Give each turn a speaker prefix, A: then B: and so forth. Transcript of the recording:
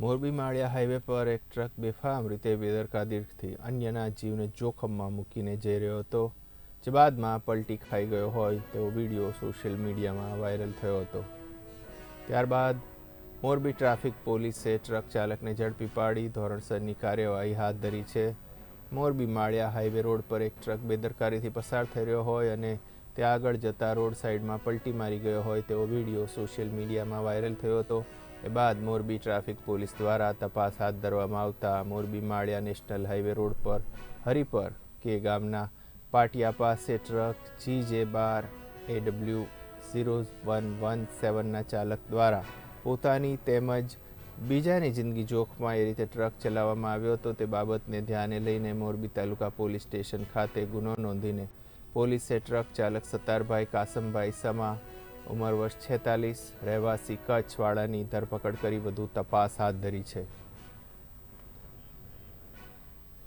A: મોરબી માળિયા highway પર એક truck બેફામ રીતે બેદરકારીથી અન્યના જીવને જોખમમાં મૂકીને જઈ રહ્યો હતો, જે બાદમાં પલટી ખાઈ ગયો હોય તેવો વીડિયો સોશિયલ મીડિયામાં વાયરલ થયો હતો. ત્યારબાદ મોરબી ટ્રાફિક પોલીસે ટ્રક ચાલકને ઝડપી પાડી ધોરણસરની કાર્યવાહી હાથ ધરી છે. મોરબી માળિયા હાઈવે રોડ પર એક ટ્રક બેદરકારીથી પસાર થઈ રહ્યો હોય અને તે આગળ જતા રોડ સાઈડમાં પલટી મારી ગયો હોય તેવો વીડિયો સોશિયલ મીડિયામાં વાયરલ થયો હતો. એ બાદ મોરબી ટ્રાફિક પોલીસ દ્વારા તપાસ હાથ ધરવામાં આવતા Morbi Maliya national highway road પર, હરિપર કે ગામના પાટિયા પાસે truck G J bar A W zero one one સેવનના ચાલક દ્વારા પોતાની તેમજ બીજાની જિંદગી જોખમાં એ રીતે ટ્રક ચલાવવામાં આવ્યો હતો. તે બાબતને ધ્યાને લઈને મોરબી તાલુકા પોલીસ સ્ટેશન ખાતે ગુનો નોંધીને પોલીસે ટ્રક ચાલક સત્તારભાઈ કાસમભાઈ સમા ઉંમર વર્ષ છેતાલીસ રહેવાસી કચ્છવાળાની ધરપકડ કરી વધુ તપાસ હાથ ધરી છે.